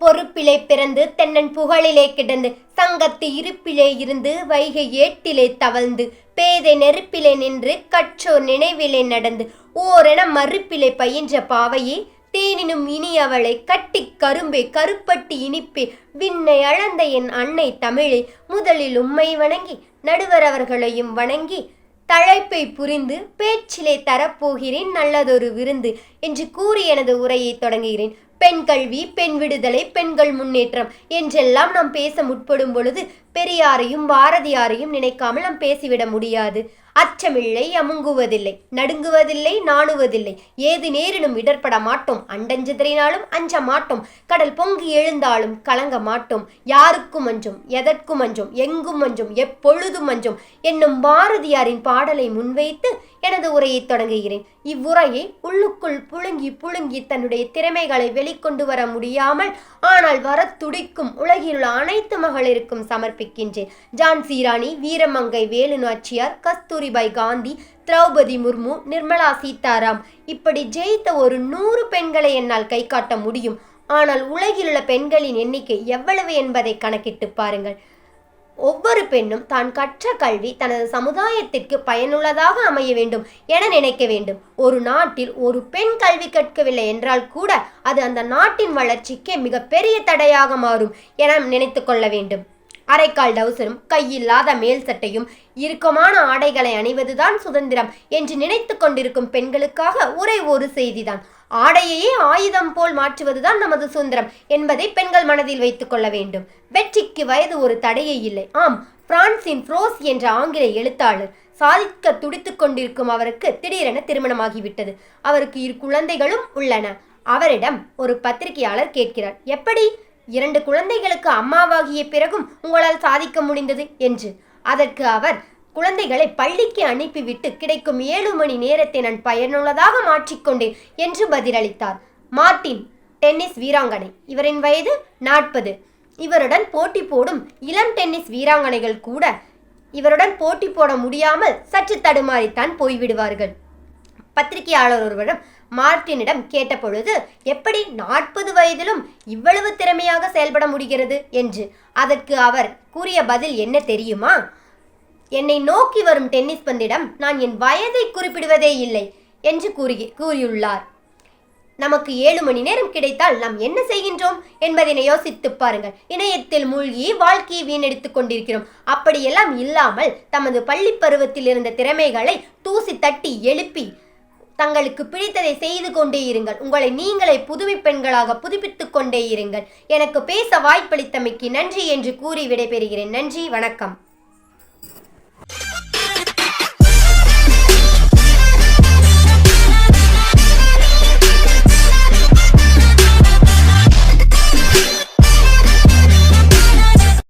பொறுப்பிலே பிறந்து தென்னன் புகழிலே கிடந்து சங்கத்து இருப்பிலே இருந்து வைகை ஏட்டிலே தவழ்ந்து பேதை நெருப்பிலே நின்று கற்றோர் நினைவிலே நடந்து ஓரென மறுப்பிலே பயின்ற பாவையே தேனினும் இனி அவளை கட்டி கரும்பே கருப்பட்டி இனிப்பே விண்ணை அளந்த என் அன்னை தமிழை முதலில் உம்மை வணங்கி நடுவர் அவர்களையும் வணங்கி தழைப்பை புரிந்து பேச்சிலே தரப்போகிறேன் நல்லதொரு விருந்து என்று கூறி எனது உரையை தொடங்குகிறேன். பெண் கல்வி பெண் விடுதலை பெண்கள் முன்னேற்றம் என்றெல்லாம் நாம் பேச முற்படும் பொழுது பெரியாரையும் பாரதியாரையும் நினைக்காமல் நாம் பேசிவிட முடியாது. அச்சமில்லை அமுங்குவதில்லை நடுங்குவதில்லை நாணுவதில்லை. ஏது நேரினும் இடர்பட மாட்டோம். அண்டஞ்சிதறினாலும் அஞ்ச மாட்டோம். கடல் பொங்கி எழுந்தாலும் கலங்க மாட்டோம். யாருக்கும் அஞ்சும் எதற்கும் அஞ்சும் எங்கும் அஞ்சும் எப்பொழுதும் அஞ்சும் என்னும் பாரதியாரின் பாடலை முன்வைத்து எனது உரையை தொடங்குகிறேன். இவ்வுரையை உள்ளுக்குள் புழுங்கி புழுங்கி தன்னுடைய திறமைகளை வெளிக்கொண்டு வர முடியாமல் ஆனால் வர துடிக்கும் உலகில் உள்ள அனைத்து மகளிருக்கும் சமர்ப்பிக்கின்றேன். ஜான்சி ராணி வீரமங்கை வேலு நாச்சியார் கஸ்தூரிபாய் காந்தி திரௌபதி முர்மு நிர்மலா சீதாராம். இப்படி ஜெயித்த ஒரு நூறு பெண்களை என்னால் கை காட்ட முடியும். ஆனால் உலகில் உள்ள பெண்களின் எண்ணிக்கை எவ்வளவு என்பதை கணக்கிட்டு பாருங்கள். ஒவ்வொரு பெண்ணும் தான் கற்ற கல்வி தனது சமுதாயத்திற்கு பயனுள்ளதாக அமைய வேண்டும் என நினைக்க வேண்டும். ஒரு நாட்டில் ஒரு பெண் கல்வி கற்கவில்லை என்றால் கூட அது அந்த நாட்டின் வளர்ச்சிக்கே மிகப்பெரிய தடையாக மாறும் என நினைத்து கொள்ள வேண்டும். அரைக்கால் டவுசரும் கையில்லாத மேல் சட்டையும் இறுக்கமான ஆடைகளை அணிவதுதான் சுதந்திரம் என்று நினைத்து கொண்டிருக்கும் பெண்களுக்காக ஒரே ஒரு செய்திதான். ஆடையையே ஆயுதம் போல் மாற்றுவதுதான் நமது சுதந்திரம் என்பதை பெண்கள் மனதில் வைத்துக் கொள்ள வேண்டும். வெற்றிக்கு வயது ஒரு தடையே இல்லை. ஆம் பிரான்சின் ஃப்ரோஸ் என்ற ஆங்கில எழுத்தாளர் சாதிக்க துடித்துக் கொண்டிருக்கும் அவருக்கு திடீரென திருமணமாகிவிட்டது. அவருக்கு இரு குழந்தைகளும் உள்ளன. அவரிடம் ஒரு பத்திரிகையாளர் கேட்கிறார் எப்படி? இரண்டு குழந்தைகளுக்கு அம்மாவாகிய பிறகும் உங்களால் சாதிக்க முடிந்தது? என்று. அதற்கு அவர் குழந்தைகளை பள்ளிக்கு அனுப்பிவிட்டு கிடைக்கும் ஏழு மணி நேரத்தை நான் பயனுள்ளதாக மாற்றிக்கொண்டேன் என்று பதிலளித்தார். மார்ட்டின் டென்னிஸ் வீராங்கனை. இவரின் வயது நாற்பது. இவருடன் போட்டி போடும் இளம் டென்னிஸ் வீராங்கனைகள் கூட இவருடன் போட்டி போட முடியாமல் சற்று தடுமாறித்தான் போய்விடுவார்கள். பத்திரிகையாளர் ஒருவரிடம் மார்ட்டினிடம் கேட்டபொழுது எப்படி நாற்பது வயதிலும் இவ்வளவு திறமையாக செயல்பட முடிகிறது? என்று. அதற்கு அவர் கூறிய பதில் என்ன தெரியுமா? என்னை நோக்கி வரும் டென்னிஸ் பந்திடம் நான் என் வயதை குறிப்பிடுவதே இல்லை என்று கூறி கூறியுள்ளார். நமக்கு ஏழு மணி நேரம் கிடைத்தால் நாம் என்ன செய்கின்றோம் என்பதனை யோசித்துப் பாருங்கள். இணையத்தில் மூழ்கி வாழ்க்கையை வீணடித்துக் கொண்டிருக்கிறோம். அப்படியெல்லாம் இல்லாமல் தமது பள்ளி பருவத்தில் இருந்த திறமைகளை தூசி தட்டி எழுப்பி தங்களுக்கு பிடித்ததை செய்து கொண்டே இருங்கள். உங்களை நீங்களே புதுமை பெண்களாக புதுப்பித்துக் கொண்டே இருங்கள். எனக்கு பேச வாய்ப்பளித்தமைக்கு நன்றி என்று கூறி விடைபெறுகிறேன். நன்றி வணக்கம்.